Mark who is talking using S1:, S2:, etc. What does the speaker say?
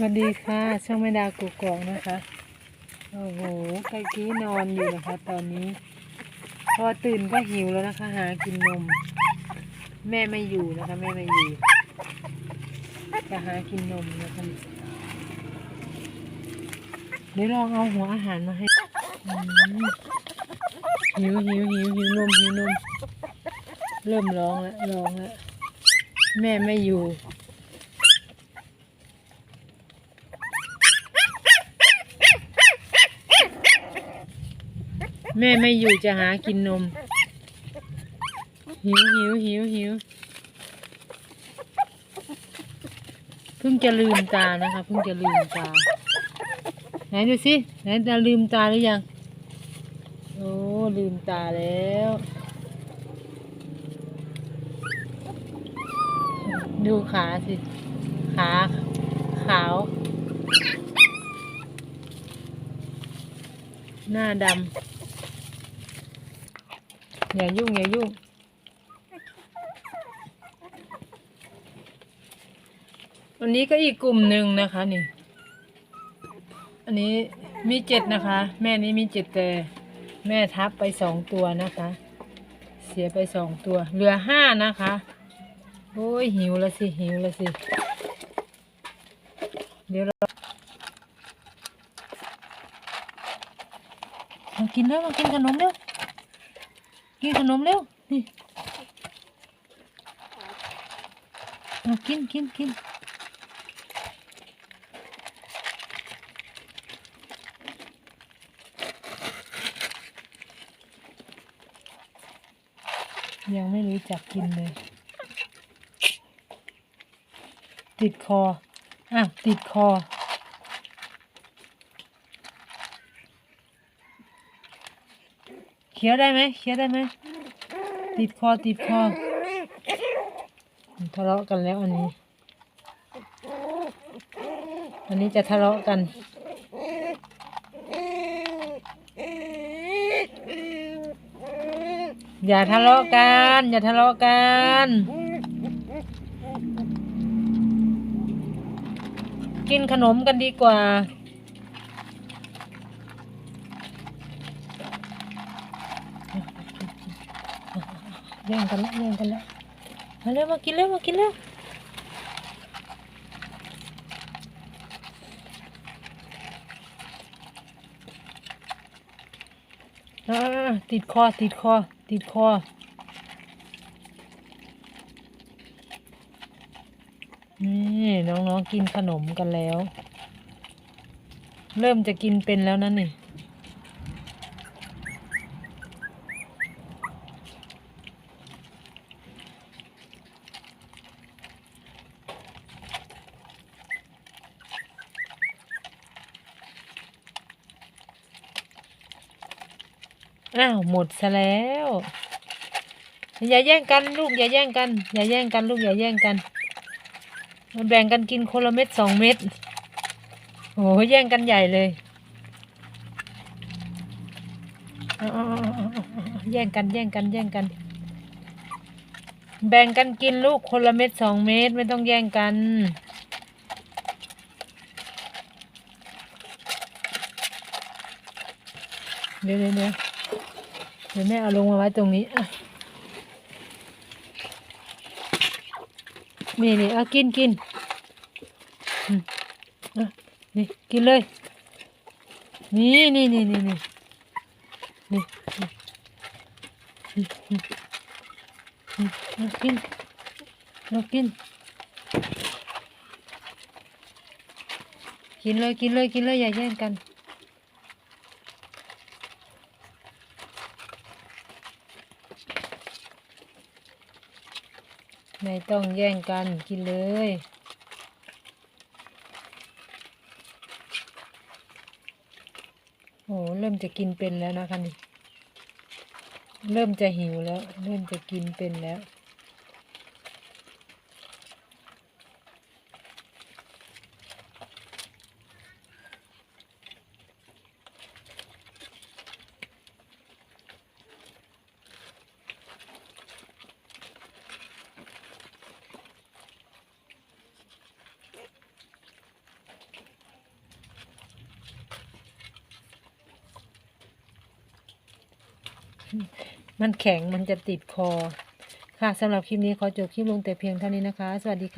S1: สวัสดีค่ะช่องไม่ดากูกองนะคะ โอ้โหไก่กี้นอนอยู่นะคะ ตอนนี้ พอตื่นก็หิวแล้วนะคะ หากินนม แม่ไม่อยู่นะคะ แม่ไม่อยู่จะหากินนมนะคะเดี๋ยวลองเอาหัวอาหารมาให้หิวหิวหิวหิวนมหิวนม เริ่มร้องแล้วร้องแล้วแม่ไม่อยู่ แม่ไม่อยู่จะหากินนม หิวหิวหิวหิวเพิ่งจะลืมตานะคะเพิ่งจะลืมตา ไหนดูสิไหนจะลืมตาหรือยัง โอ้ลืมตาแล้ว ดูขาสิ ขาขาว หน้าดำ อย่ายุ่งอย่ายุ่ง อันนี้ก็อีกกลุ่มหนึ่งนะคะนี่ อันนี้มีเจ็ดนะคะ แม่นี้มีเจ็ดแต่แม่ทับไปสองตัวนะคะ เสียไปสองตัว เหลือห้านะคะ โอ้ยหิวแล้วสิหิวแล้วสิ เดี๋ยวเรามากินแล้วมากินขนมเร็ว กินขนมเร็ว นี่มากินกินกินยังไม่รู้จักกินเลย ติดคอ อะ ติดคอ เคี้ยวได้ไหมเคี้ยวได้ไหมติดคอติดคอทะเลาะกันแล้วอันนี้ อันนี้จะทะเลาะกันอย่าทะเลาะกัน อย่าทะเลาะกัน กินขนมกันดีกว่า แย่งกันแล้วแย่งกันแล้วมาเร็วมากินเร็วมากินเร็วติดคอติดคอติดคอนี่น้องๆกินขนมกันแล้ว เริ่มจะกินเป็นแล้วนั่นนี่ อ้าวหมดซะแล้ว อย่าแย่งกันลูกอย่าแย่งกัน อย่าแย่งกันลูกอย่าแย่งกันมาแบ่งกันกินคนละเม็ดสองเม็ดโอ้โหแย่งกันใหญ่เลยแย่งกันแย่งกันแย่งกัน แบ่งกันกินลูกคนละเม็ดสองเม็ดไม่ต้องแย่งกันเดี๋ยวเดี๋ยวี๋ยวแม่เอาลงมาไว้ตรงนี้นี่นี่เอากินกินนี่กินเลย นี่นี่นี่นี่นี่นี่เรากินเรากิน กินเลยกินเลยกินเลยอย่าแย่งกัน ไม่ต้องแย่งกันกินเลยโอ้เริ่มจะกินเป็นแล้วนะคะนี่ เริ่มจะหิวแล้ว เริ่มจะกินเป็นแล้ว มันแข็งมันจะติดคอ ค่ะสำหรับคลิปนี้ขอจบคลิปลงแต่เพียงเท่านี้นะคะ สวัสดีค่ะ